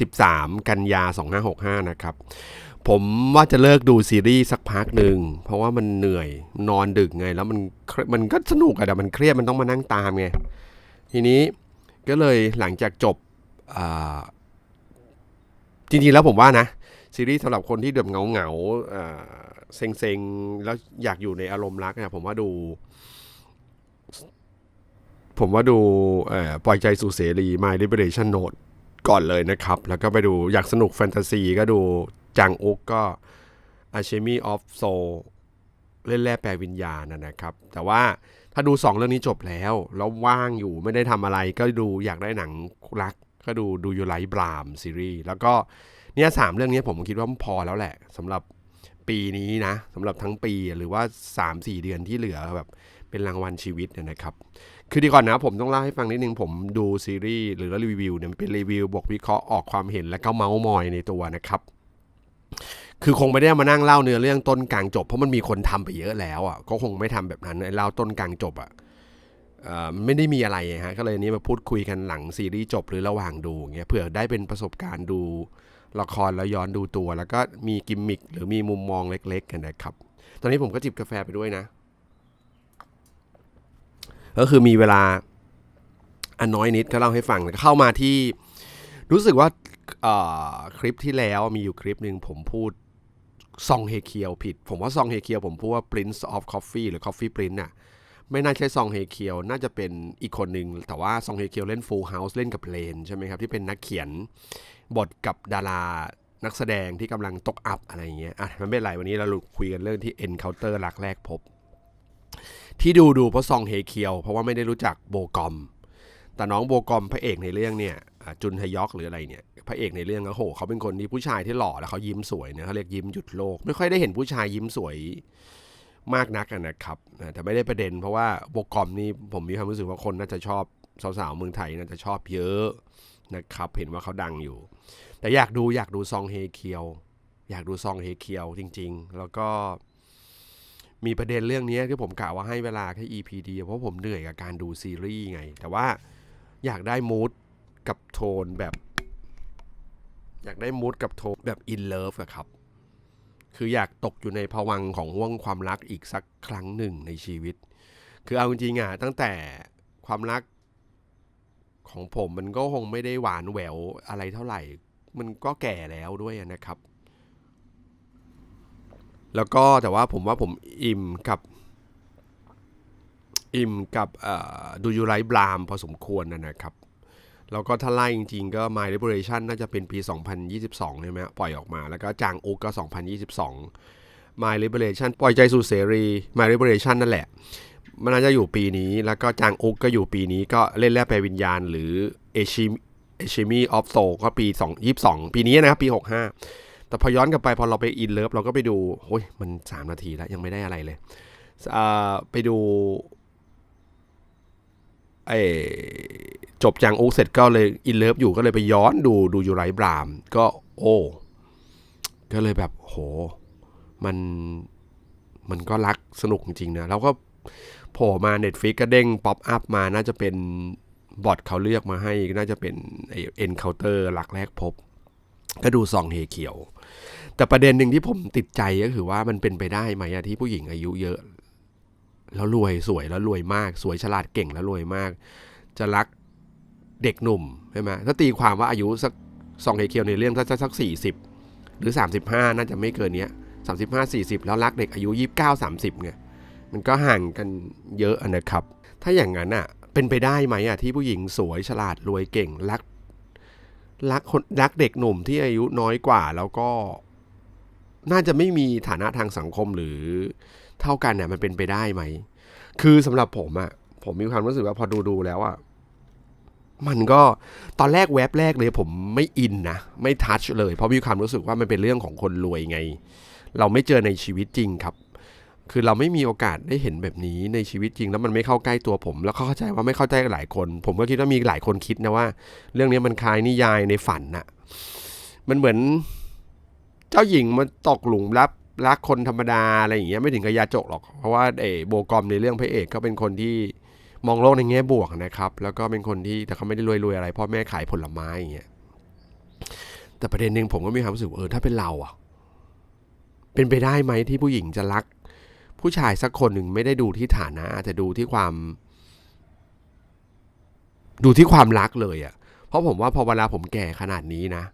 13 กันยา 2565 นะครับ ผมว่าจะเลิกดูซีรีส์สักพักหนึ่ง เพราะว่ามันเหนื่อยนอนดึกไง แล้วมันมันก็สนุกอะแต่มันเครียดมันต้องมานั่งตามไง ทีนี้ก็เลยหลังจากจบจริงๆแล้วผมว่านะ ซีรีส์สำหรับคนที่เดือดเงาเงาเซ็งๆ แล้วอยากอยู่ในอารมณ์รักเนี่ยผมว่าดู ผมว่าดูปล่อยใจสู่เสรี My Liberation Note ก่อนเลยนะครับ แล้วก็ไปดูอยากสนุกแฟนตาซีก็ดูจังอุกก็ Alchemy of Soul เล่นแร่แปลวิญญาณนะนะครับ แต่ว่าถ้าดู 2 เรื่องนี้จบแล้ว แล้วว่างอยู่ไม่ได้ทำอะไรก็ดูอยากได้หนังรัก ก็ดูดูยูไลบรามซีรีส์แล้วก็เนี่ยสามเรื่องนี้ผมคิดว่าพอแล้วแหละสำหรับปีนี้นะสำหรับทั้งปีหรือว่า 3-4 เดือนที่เหลือแบบเป็นรางวัลชีวิตเนี่ยนะครับ คือดีก่อนนะผมต้องเล่าให้ฟังนิดนึง ผมดูซีรีส์หรือรีวิวเนี่ยมันเป็นรีวิวบวกวิเคราะห์ออกความเห็นและก็เมาส์มอยในตัวนะครับ คือคงไม่ได้มานั่งเล่าเนื้อเรื่องต้นกลางจบ เพราะมันมีคนทำไปเยอะแล้วอะก็คงไม่ทำแบบนั้นเล่าต้นกลางจบอะไม่ได้มีอะไรฮะก็เลยนี้มาพูดคุยกันหลังซีรีส์จบหรือระหว่างดูอย่างเงี้ยเผื่อได้เป็นประสบการณ์ดูละครแล้วย้อนดูตัว แล้วก็มีกิมมิคหรือมีมุมมองเล็กๆกันนะครับ ตอนนี้ผมก็จิบกาแฟไปด้วยนะ ก็คือมีเวลาอันน้อยนิดก็เล่าให้ฟังเข้ามาที่รู้สึกว่าคลิปที่แล้วมีอยู่คลิปหนึ่งผมพูดซองเฮเคียวผิด ผมว่าซองเฮเคียวผมพูดว่า Prince of Coffee หรือ Coffee Prince น่ะไม่น่าใช่ซองเฮเคียว น่าจะเป็นอีกคนหนึ่งแต่ว่าซองเฮเคียวเล่น Full House เล่นกับเลนใช่ไหมครับ ที่เป็นนักเขียนบทกับดารานักแสดงที่กำลังตกอับอะไรอย่างเงี้ยอะมันไม่เป็นไรวันนี้เราคุยกันเรื่องที่ Encounter หลักแรกพบ ที่ดูดูเพราะซองเฮเคียว เพราะว่าไม่ได้รู้จักโบกอม แต่น้องโบกอมพระเอกในเรื่องเนี่ยจุนฮยอกหรืออะไรเนี่ยพระเอกในเรื่องก็โหเขาเป็นคนที่ผู้ชายที่หล่อแล้วเขายิ้มสวยนะเขาเรียกยิ้มหยุดโลก ไม่ค่อยได้เห็นผู้ชายยิ้มสวยมากนักนะครับแต่ไม่ได้ประเด็นเพราะว่าโบกอมนี่ผมมีความรู้สึกว่าคนน่าจะชอบสาวๆเมืองไทยน่าจะชอบเยอะนะครับเห็นว่าเขาดังอยู่ แต่อยากดูอยากดูซองเฮเคียว อยากดูซองเฮเคียวจริง ๆ แล้วก็ มีประเด็นเรื่องนี้ที่ผมกะว่าให้เวลาแค่ EP เดียวเพราะผมเหนื่อยกับการดูซีรีส์ไง แต่ว่าอยากได้มูดกับโทนแบบ อยากได้มูดกับโทนแบบอินเลิฟอะครับ คืออยากตกอยู่ในภวังของห่วงความรักอีกสักครั้งหนึ่งในชีวิต คือเอาจริงๆอะตั้งแต่ความรักของผมมันก็คงไม่ได้หวานแหววอะไรเท่าไหร่ มันก็แก่แล้วด้วยนะครับ แล้วก็แต่ว่าผมว่าผมอิ่มกับอิ่มกับดูยูไรบรามพอสมควรนะครับ แล้วก็ถ้าไล่จริงๆ ก็ My Liberation น่าจะเป็นปี 2022 ใช่ไหมปล่อยออกมา แล้วก็จางอุกก็ 2022 My Liberation ปล่อยใจสู่เสรี My Liberation นั่นแหละ มันน่าจะอยู่ปีนี้ แล้วก็จางอุกก็อยู่ปีนี้ก็เล่นแร่แปลวิญญาณ หรือเอชิเอชิมีออฟโซก็ปี 2 22 ปีนี้นะครับ ปี 65 แต่พอย้อนกลับไปพอเราไปอินเลิฟเราก็ไปดูโอ้ยมัน 3 นาทีแล้ว ยังไม่ได้อะไรเลยอ่าไปดูไอจบจางอุกเสร็จก็เลยอินเลิฟอยู่ก็เลยไปย้อนดูดูยูไรบราม ก็โอ้ก็เลยแบบโห มันมันก็รักสนุกจริงๆนะแล้วก็โผล่มา Netflix ก็เด้งป๊อปอัพมาน่าจะเป็นบอทเขาเลือกมาให้ น่าจะเป็นไอเอ็นเคาน์เตอร์หลักแรกพบ ก็ดูซองเฮเขียว แต่ประเด็นหนึ่งที่ผมติดใจก็คือว่ามันเป็นไปได้ไหมที่ผู้หญิงอายุเยอะ แล้วรวยสวยแล้วรวยมาก สวยฉลาดเก่งแล้วรวยมาก จะรักเด็กหนุ่มใช่ไหมถ้าตีความว่าอายุสักซองเฮเคียวในเรื่องถ้าสักสี่สิบหรือ 35 น่าจะไม่เกินเนี้ยสามสิบห้าสี่สิบแล้วรักเด็กอายุยี่สิบเก้าสามสิบไงมันก็ห่างกันเยอะนะครับ ถ้าอย่างนั้นอะเป็นไปได้ไหมอะที่ผู้หญิงสวยฉลาดรวยเก่ง รัก รักคนรักเด็กหนุ่มที่อายุน้อยกว่าแล้วก็ น่าจะไม่มีฐานะทางสังคมหรือเท่ากันเนี่ยมันเป็นไปได้ไหม คือสำหรับผมอะผมมีความรู้สึกว่าพอดูดูแล้วอะมันก็ตอนแรกแว็บแรกเลยผมไม่อินนะ ไม่ทัชเลย เพราะมีความรู้สึกว่ามันเป็นเรื่องของคนรวยไง เราไม่เจอในชีวิตจริงครับ คือเราไม่มีโอกาสได้เห็นแบบนี้ในชีวิตจริง แล้วมันไม่เข้าใกล้ตัวผม แล้วเข้าใจว่าไม่เข้าใจหลายคน ผมก็คิดว่ามีหลายคนคิดนะว่า เรื่องนี้มันคล้ายนิยายในฝันน่ะมันเหมือนเจ้าหญิงมันตกหลุมรักรักคนธรรมดาอะไรอย่างเงี้ยไม่ถึงกับยาจกหรอก เพราะว่าเอโบกอมในเรื่องพระเอกก็เป็นคนที่มองโลกในแง่บวกนะครับ แล้วก็เป็นคนที่แต่เขาไม่ได้รวยๆอะไรพ่อแม่ขายผลไม้อย่างเงี้ยแต่ประเด็นหนึ่งผมก็มีความรู้สึกเออถ้าเป็นเราอะเป็นไปได้ไหมที่ผู้หญิงจะรัก ผู้ชายสักคนหนึ่งไม่ได้ดูที่ฐานะแต่ดูที่ความ ดูที่ความรักเลยอะเพราะผมว่าพอเวลาผมแก่ขนาดนี้นะ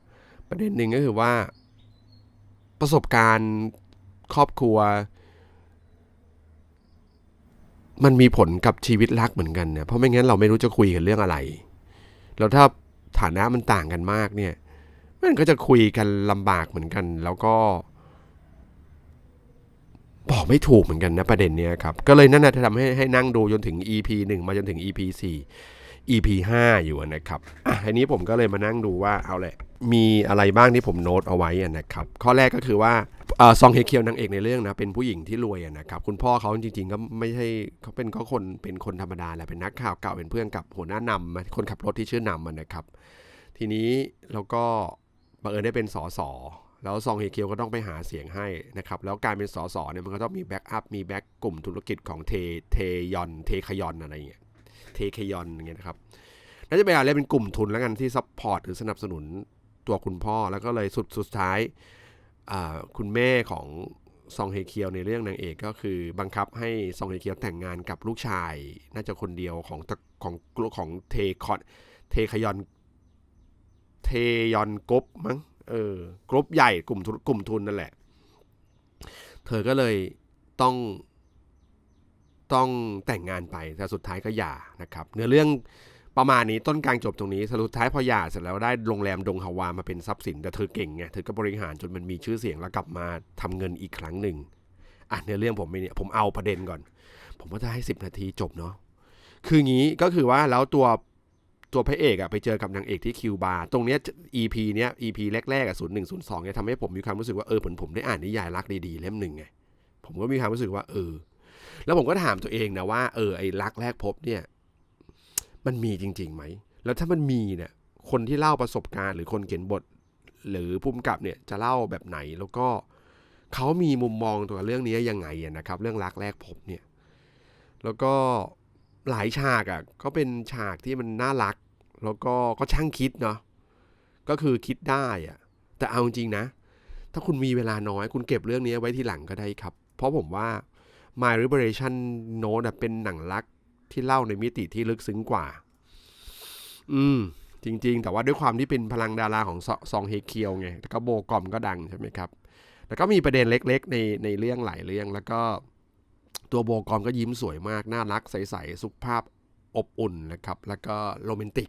ประเด็นหนึ่งก็คือว่า ประสบการณ์ครอบครัว มันมีผลกับชีวิตรักเหมือนกันเนี่ยเพราะไม่งั้นเราไม่รู้จะคุยกันเรื่องอะไร แล้วถ้าฐานะมันต่างกันมากเนี่ย มันก็จะคุยกันลำบากเหมือนกัน แล้วก็ อกไม่ถูกเหมือนกันนะประเด็นเนี้ยครับ ก็เลยนั่นนะทำให้ให้นั่งดูจนถึง EP 1 มาจนถึง EP 4 EP 5 อยู่นะครับอะทีนี้ผมก็เลยมานั่งดูว่าเอาแหละ มีอะไรบ้างที่ผมโน้ตเอาไว้นะครับ ข้อแรกก็คือว่าอซองเฮเคียวนางเอกในเรื่องนะเป็นผู้หญิงที่รวยนะครับคุณพ่อเขาจริงๆก็ไม่ใช่เขาเป็นก็คนเป็นคนธรรมดาแหละเป็นนักข่าวเก่าเป็นเพื่อนกับหัวหน้านำคนขับรถที่ชื่อนำมันนะครับ ทีนี้แล้วก็บังเอิญได้เป็นสอสอ แล้วซองเฮเคียวก็ต้องไปหาเสียงให้นะครับ แล้วการเป็นสสเนี่ยมันก็ต้องมีแบ็กอัพ มีแบ็กกลุ่มธุรกิจของเทเทยอนเทคยอนอะไรอย่างเงี้ย เทคยอนอย่างเงี้ยนะครับ น่าจะเป็นอะไรเป็นกลุ่มทุนแล้วกันที่ซัพพอร์ตหรือสนับสนุนตัวคุณพ่อ แล้วก็เลยสุดสุดท้าย คุณแม่ของซองเฮเคียวในเรื่องนางเอกก็คือบังคับให้ซองเฮเคียวแต่งงานกับลูกชาย น่าจะคนเดียวของของของเทคอนเทคยอน เทยอนกรุ๊ปมั้ง เออกรุ๊ปใหญ่กลุ่มกลุ่มทุนนั่นแหละ เธอก็เลยต้องต้องแต่งงานไปแต่สุดท้ายก็หย่านะครับ เนื้อเรื่องประมาณนี้ต้นกลางจบตรงนี้ สุดท้ายพอหย่าเสร็จแล้วได้โรงแรมดงฮาวามาเป็นทรัพย์สินแต่เธอเก่งไงเธอก็บริหารจนมันมีชื่อเสียงแล้วกลับมาทำเงินอีกครั้งหนึ่งอะในเรื่องผมไม่เนี่ยผมเอาประเด็นก่อน ผมว่าจะให้สิบนาทีจบเนาะคืองี้ก็คือว่าแล้วตัว ตัวพระเอกอะไปเจอกับนางเอกที่คิวบาร์ตรงเนี้ย EP เนี้ย EP แรกๆอะศูนย์หนึ่งศูนย์สองเนี่ยทำให้ผมมีความรู้สึกว่าเออผมผมได้อ่านนิยายรักดีๆเล่มหนึ่งไงผมก็มีความรู้สึกว่า เออ แล้วผมก็ถามตัวเองนะว่าเออไอ้รักแรกพบเนี่ย มันมีจริงๆไหมแล้วถ้ามันมีเนี่ย คนที่เล่าประสบการณ์ หรือคนเขียนบท หรือผู้กำกับเนี่ยจะเล่าแบบไหนแล้วก็เขามีมุมมองตัวเรื่องนี้ยังไงนะครับ เรื่องรักแรกพบเนี่ย แล้วก็ หลายฉากอะ่ะก็เป็นฉากที่มันน่ารัก แล้วก็ก็ช่างคิดเนาะก็คือคิดได้อะแต่เอาจริงๆนะ ถ้าคุณมีเวลาน้อยคุณเก็บเรื่องนี้ไว้ทีหลังก็ได้ครับ เพราะผมว่า My Liberation Note เป็นหนังรักที่เล่าในมิติที่ลึกซึ้งกว่า อืม จริง ๆ แต่ว่าด้วยความที่เป็นพลังดาราของซซองเฮเคียวไง แล้วก็โบกอมก็ดังใช่ไหมครับ แล้วก็มีประเด็นเล็ก ๆ ในในเรื่องหลายเรื่องแล้วก็ ตัวโบกอมก็ยิ้มสวยมาก น่ารักใสๆสุภาพอบอุ่นนะครับ แล้วก็โรแมนติก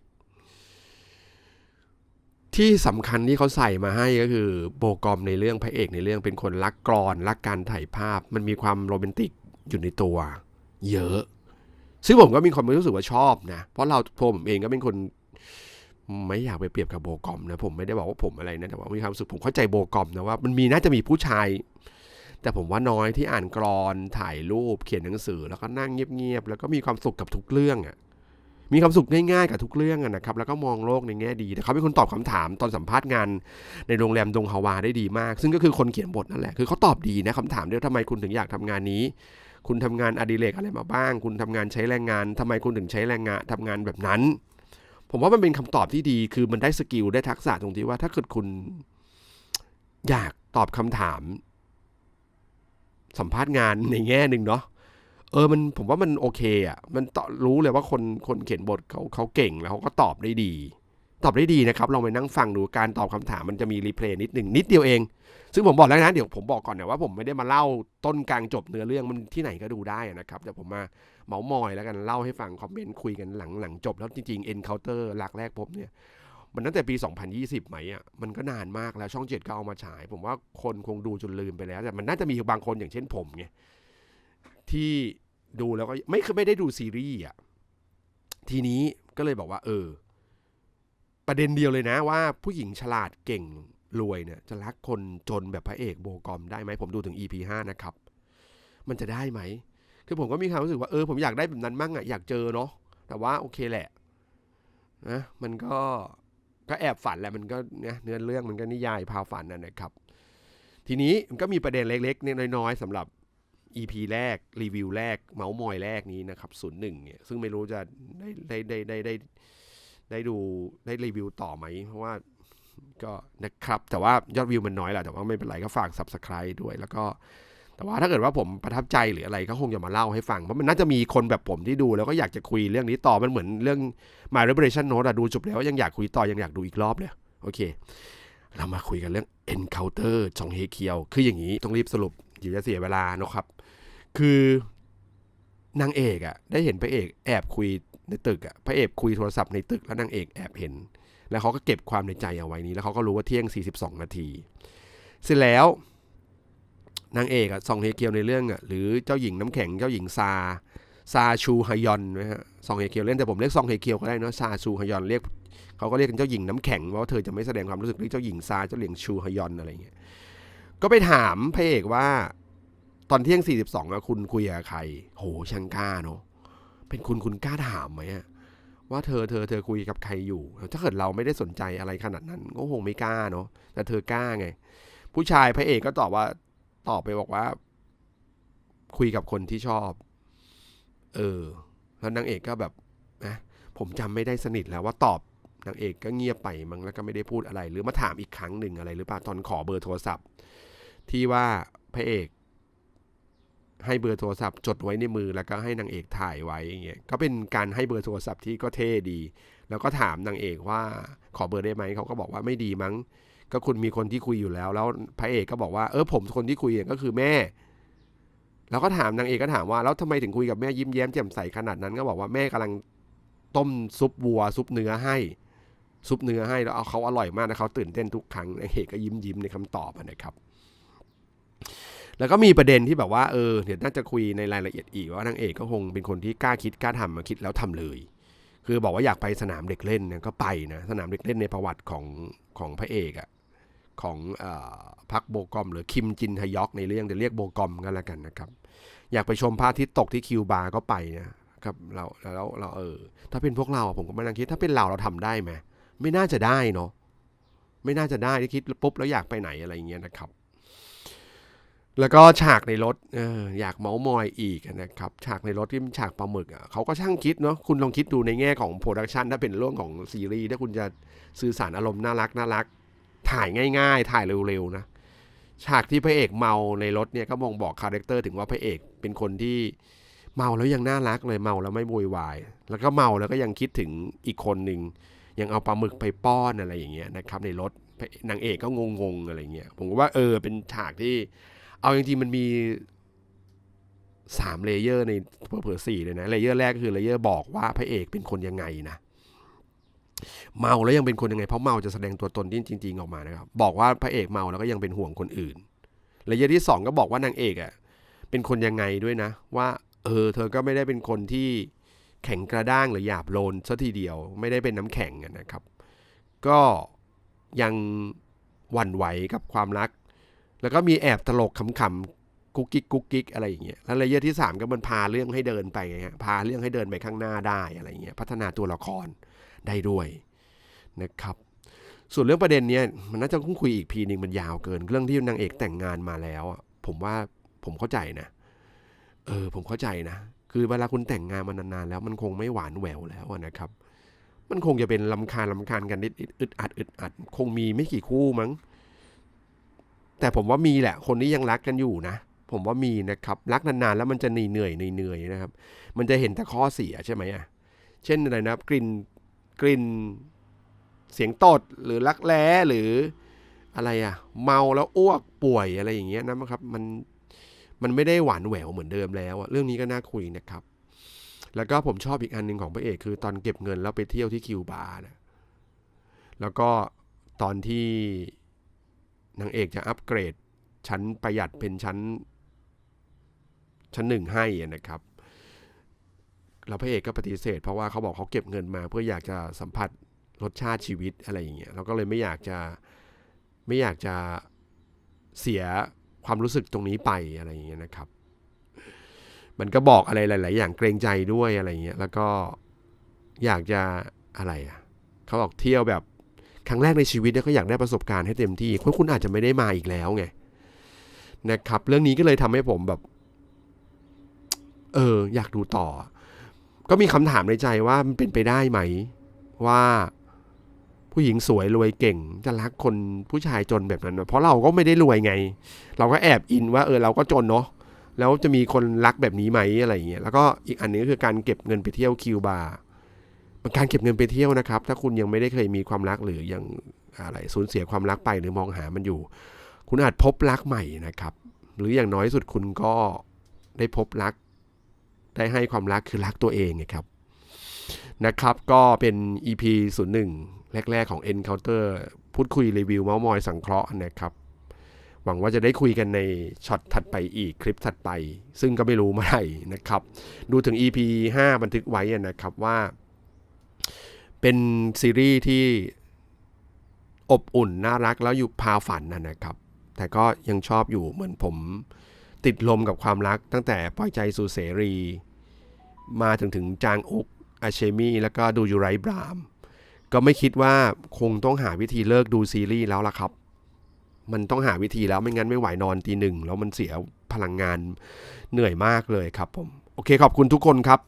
ที่สำคัญที่เขาใส่มาให้ก็คือโบกอมในเรื่องพระเอกในเรื่องเป็นคนรักกรอนรักการถ่ายภาพ มันมีความโรแมนติกอยู่ในตัว เยอะ ซึ่งผมก็มีความรู้สึกว่าชอบนะ เพราะเราผมเองก็เป็นคนไม่อยากไปเปรียบกับโบกอมนะผมไม่ได้บอกว่าผมอะไรนะแต่ว่ามีความรู้สึกผมเข้าใจโบกอมนะว่ามันมีน่าจะมีผู้ชาย แต่ผมว่าน้อยที่อ่านกรอนถ่ายรูปเขียนหนังสือ แล้วก็นั่งเงียบๆแล้วก็มีความสุขกับทุกเรื่องอะ่ะมีความสุขง่ายๆกับทุกเรื่องอะนะครับ แล้วก็มองโลกในแง่ดีแต่เขาเป็นคนตอบคำถามตอนสัมภาษณ์งานในโรงแรมดงฮาวาได้ดีมาก ซึ่งก็คือคนเขียนบทนั่นแหละ คือเขาตอบดีนะคำถามเรื่องทำไมคุณถึงอยากทำงานนี้ คุณทำงานอดิเรกอะไรมาบ้าง คุณทำงานใช้แรงงานทำไมคุณถึงใช้แรงงานทำงานแบบนั้น ผมว่ามันเป็นคำตอบที่ดี คือมันได้สกิลได้ทักษะตรงที่ว่าถ้าเกิดคุณอยากตอบคำถาม สัมภาษณ์งานในแง่หนึ่งเนาะเออมันผมว่ามันโอเคอะ่ะมันตรู้เลยว่าคนคนเขียนบทเขาเขาเก่งแล้วเขาก็ตอบได้ดี ตอบได้ดีนะครับลองไปนั่งฟังดูการตอบคำถามมันจะมีรีเพลย์นิดหนึ่งนิดเดียวเอง ซึ่งผมบอกแล้วนะเดี๋ยวผมบอกก่อนนะว่าผมไม่ได้มาเล่าต้นกลางจบเนื้อเรื่องมันที่ไหนก็ดูได้นะครับแต่ผมมาเมาส์มอยแล้วกันเล่าให้ฟังคอมเมนต์คุยกันหลังหลังจบแล้วจริงๆ Encounter หลักแรกพบเนี่ย มันตั้งแต่ปี 2020 ไหมอะ มันก็นานมากแล้วช่องเจ็ดก็เอามาฉาย ผมว่าคนคงดูจนลืมไปแล้ว แต่มันน่าจะมีบางคนอย่างเช่นผมไงที่ดูแล้วก็ไม่เคยไม่ได้ดูซีรีส์อะ ทีนี้ก็เลยบอกว่า เออ ประเด็นเดียวเลยนะว่าผู้หญิงฉลาดเก่งรวยเนี่ย จะรักคนจนแบบพระเอกโบกอมได้ไหมผมดูถึง EP 5นะครับ มันจะได้ไหม คือผมก็มีความรู้สึกว่าเออผมอยากได้แบบนั้นมั่งอะอยากเจอเนาะแต่ว่าโอเคแหละนะมันก็ ก็แอบฝันแหละมันก็เนี่ยเนื้อเรื่องมันก็นิยายพาฝันนั่นนะครับ ทีนี้มันก็มีประเด็นเล็กๆน้อยๆสำหรับ EP แรกรีวิวแรก เมาส์มอยแรกนี้นะครับศูนย์หนึ่งเนี่ยซึ่งไม่รู้จะได้ได้ได้ได้ได้ได้ดูได้รีวิวต่อไหม เพราะว่าก็นะครับ แต่ว่ายอดวิวมันน้อยแหละแต่ว่าไม่เป็นไรก็ฝาก subscribe ด้วย แล้วก็ แต่ว่าถ้าเกิดว่าผมประทับใจหรืออะไรก็คงจะมาเล่าให้ฟัง เพราะมันน่าจะมีคนแบบผมที่ดูแล้วก็อยากจะคุยเรื่องนี้ต่อ มันเหมือนเรื่อง My Revelation Note อะดูจบแล้วยังอยากคุยต่อยังอยากดูอีกรอบเลยโอเค เรามาคุยกันเรื่อง Encounter จองเฮเคียว คืออย่างนี้ต้องรีบสรุปอยู่จะเสียเวลานะครับ คือนางเอกอะได้เห็นพระเอกแอบคุยในตึกอะพระเอกคุยโทรศัพท์ในตึกแล้วนางเอกแอบเห็น แล้วเขาก็เก็บความในใจเอาไว้นี้ แล้วเขาก็รู้ว่าเที่ยง 42 นาที เสร็จแล้ว นางเอกอะซองเฮเคียวในเรื่องอะหรือเจ้าหญิงน้ำแข็งเจ้าหญิงซาซาชูฮยอนนะฮะซองเฮเคียวเล่นแต่ผมเรียกซองเฮเคียวก็ได้เนอะซาชูฮยอนเรียกเขาก็เรียกกันเจ้าหญิงน้ำแข็งเพราะว่าเธอจะไม่แสดงความรู้สึกเรียกเจ้าหญิงซาเจ้าหญิงชูฮยอนอะไรเงี้ยก็ไปถามพระเอกว่า ตอนเที่ยง 42อะคุณคุยกับใคร โหช่างกล้าเนาะเป็นคุณคุณกล้าถามไหมอะว่าเธอเธอเธอคุยกับใครอยู่ ถ้าเกิดเราไม่ได้สนใจอะไรขนาดนั้นก็คงไม่กล้าเนาะแต่เธอกล้าไง ผู้ชายพระเอกก็ตอบว่า ตอบไปบอกว่า คุยกับคนที่ชอบ เออ แล้วนางเอกก็แบบนะผมจำไม่ได้สนิทแล้วว่าตอบนางเอกก็เงียบไปมั้งแล้วก็ไม่ได้พูดอะไร หรือมาถามอีกครั้งหนึ่งอะไร หรือเปล่าตอนขอเบอร์โทรศัพท์ ที่ว่าพระเอกให้เบอร์โทรศัพท์จดไว้ในมือแล้วก็ให้นางเอกถ่ายไว้อย่างเงี้ยก็เป็นการให้เบอร์โทรศัพท์ที่ก็เท่ดี แล้วก็ถามนางเอกว่าขอเบอร์ได้ไหมเขาก็บอกว่าไม่ดีมั้ง ก็คุณมีคนที่คุยอยู่แล้ว แล้วพระเอกก็บอกว่าเออผมคนที่คุยเองก็คือแม่ แล้วก็ถามนางเอกก็ถามว่าแล้วทำไมถึงคุยกับแม่ยิ้มแย้มแจ่มใสขนาดนั้นก็บอกว่าแม่กำลังต้มซุปวัว ซุปเนื้อให้ ซุปเนื้อให้แล้วเอาเขาอร่อยมากนะเขาตื่นเต้นทุกครั้งนางเอกก็ยิ้มยิ้มในคำตอบนะครับ แล้วก็มีประเด็นที่แบบว่าเออเดี๋ยวน่าจะคุยในรายละเอียดอีกว่านางเอกก็คงเป็นคนที่กล้าคิดกล้าทำมาคิดแล้วทำเลยคือบอกว่าอยากไปสนามเด็กเล่นเนี่ยก็ไปนะสนามเด็กเล่นในประวัติของของพระเอกอะ ของอ่อพักโบกอม หรือคิมจินฮยอกในเรื่องเดี๋ยวเรียกโบกอมกันแล้วกันนะครับ อยากไปชมพระอาทิตย์ตกที่คิวบาก็ไปนะครับเราแล้วเราเออถ้าเป็นพวกเราผมก็มานั่งคิด ถ้าเป็นเราเราทำได้ไหมไม่น่าจะได้เนาะไม่น่าจะได้ที่คิดปุ๊บแล้วอยากไปไหนอะไรอย่างเงี้ยนะครับ แล้วก็ฉากในรถอออยากเมาส์มอยอีกนะครับ ฉากในรถที่เป็นฉากปลาหมึกอะเขาก็ช่างคิดเนาะคุณลองคิดดูในแง่ของโปรดักชันถ้าเป็นเรื่องของซีรีส์ถ้าคุณจะสื่อสารอารมณ์น่ารักน่ารัก ถ่ายง่ายๆ ถ่ายเร็วๆนะ ฉากที่พระเอกเมาในรถเนี่ยก็มองบอกคาแรคเตอร์ถึงว่าพระเอกเป็นคนที่เมาแล้วยังน่ารักเลยเมาแล้วไม่โวยวาย แล้วก็เมาแล้วก็ยังคิดถึงอีกคนหนึ่งยังเอาปลาหมึกไปป้อนอะไรอย่างเงี้ยนะครับในรถนางเอกก็งงๆอะไรเงี้ยผมว่าเออเป็นฉากที่ เอาจริงๆมันมีสามเลเยอร์ในเผื่อสี่เลยนะเลเยอร์แรกคือเลเยอร์บอกว่าพระเอกเป็นคนยังไงนะ เมาแล้วยังเป็นคนยังไง เพราะเมาจะแสดงตัวตนที่จริง ๆ ออกมานะครับ บอกว่าพระเอกเมาแล้วก็ยังเป็นห่วงคนอื่นเลเยอร์ที่สองก็บอกว่านางเอกอะเป็นคนยังไงด้วยนะ ว่าเออเธอก็ไม่ได้เป็นคนที่แข็งกระด้างหรือหยาบโลนซะทีเดียว ไม่ได้เป็นน้ำแข็งนะครับ ก็ยังหวั่นไหวกับความรัก แล้วก็มีแอบตลกขำๆกุ๊กกิ๊กกุ๊กกิ๊กอะไรอย่างเงี้ยแล้วเลเยอร์ที่สามก็มันพาเรื่องให้เดินไปไงฮะพาเรื่องให้เดินไปข้างหน้าได้อะไรเงี้ยพัฒนาตัวละคร ได้ด้วยนะครับ ส่วนเรื่องประเด็นเนี้ยมันน่าจะต้งคุยอีกพีหนึ่งมันยาวเกิน เรื่องที่นางเอกแต่งงานมาแล้วผมว่าผมเข้าใจนะ เออ ผมเข้าใจนะ คือเวลาคุณแต่งงานมานานๆแล้ว มันคงไม่หวานแหววแล้วนะครับ มันคงจะเป็นลำคาญลำคาญกันนิดอึดอัดอึดอัด คงมีไม่กี่คู่มั้ง แต่ผมว่ามีแหละ คนนี้ยังรักกันอยู่นะผมว่ามีนะครับรักนานๆแล้วมันจะเหนื่อยเหนื่อยเหนื่อยนะครับ มันจะเห็นแต่ข้อเสียใช่ไหมอะเช่นอะไรนะกลิ่น กลิ่นเสียงตดหรือรักแร้หรืออะไรอะเมาแล้วอ้วกป่วยอะไรอย่างเงี้ยนะครับมันมันไม่ได้หวานแหววเหมือนเดิมแล้วอะเรื่องนี้ก็น่าคุยนะครับ แล้วก็ผมชอบอีกอันหนึ่งของพระเอกคือตอนเก็บเงินแล้วไปเที่ยวที่คิวบาร์นะแล้วก็ตอนที่นางเอกจะอัปเกรดชั้นประหยัดเป็นชั้น ชั้นหนึ่งให้นะครับ แล้วพระเอกก็ปฏิเสธ เพราะว่าเขาบอกเขาเก็บเงินมา เพื่ออยากจะสัมผัสรสชาติชีวิตอะไรอย่างเงี้ยเราก็เลยไม่อยากจะไม่อยากจะเสียความรู้สึกตรงนี้ไปอะไรอย่างเงี้ยนะครับ มันก็บอกอะไรหลาย ๆ อย่างเกรงใจด้วยอะไรเงี้ยแล้วก็อยากจะอะไรอะเขาบอกเที่ยวแบบครั้งแรกในชีวิตเนี่ยก็อยากได้ประสบการณ์ให้เต็มที่เพราะคุณอาจจะไม่ได้มาอีกแล้วไงนะครับ เรื่องนี้ก็เลยทำให้ผมแบบ เออ อยากดูต่อ ก็มีคำถามในใจว่ามันเป็นไปได้ไหม ว่าผู้หญิงสวยรวยเก่ง จะรักคนผู้ชายจนแบบนั้น เพราะเราก็ไม่ได้รวยไง เราก็แอบอินว่าเออเราก็จนเนาะแล้วจะมีคนรักแบบนี้ไหมอะไรอย่างเงี้ยแล้วก็อีกอันนึงก็คือการเก็บเงินไปเที่ยวคิวบาร์มันการเก็บเงินไปเที่ยวนะครับ ถ้าคุณยังไม่ได้เคยมีความรักหรือยังอะไรสูญเสียความรักไปหรือมองหามันอยู่ คุณอาจพบรักใหม่นะครับ หรืออย่างน้อยสุดคุณก็ได้พบรัก ได้ให้ความรักคือรักตัวเองนะครับนะครับ ก็เป็น EP 01 แรก ๆ ของ Encounter พูดคุยรีวิวเมาส์มอยสังเคราะห์นะครับ หวังว่าจะได้คุยกันในช็อตถัดไปอีกคลิปถัดไป ซึ่งก็ไม่รู้เมื่อไหร่นะครับ ดูถึง EP 5 บันทึกไว้นะครับว่า เป็นซีรีส์ที่อบอุ่น น่ารักแล้วอยู่พาฝันนะนะครับ แต่ก็ยังชอบอยู่เหมือนผมติดลมกับความรักตั้งแต่ปล่อยใจสู่เสรี มาถึงถึงจางอุกอาเชมี่แล้วก็ดูยูไรบราม ก็ไม่คิดว่าคงต้องหาวิธีเลิกดูซีรีส์แล้วล่ะครับ มันต้องหาวิธีแล้วไม่งั้นไม่ไหวนอนตีหนึ่งแล้วมันเสียพลังงานเหนื่อยมากเลยครับผม โอเคขอบคุณทุกคนครับ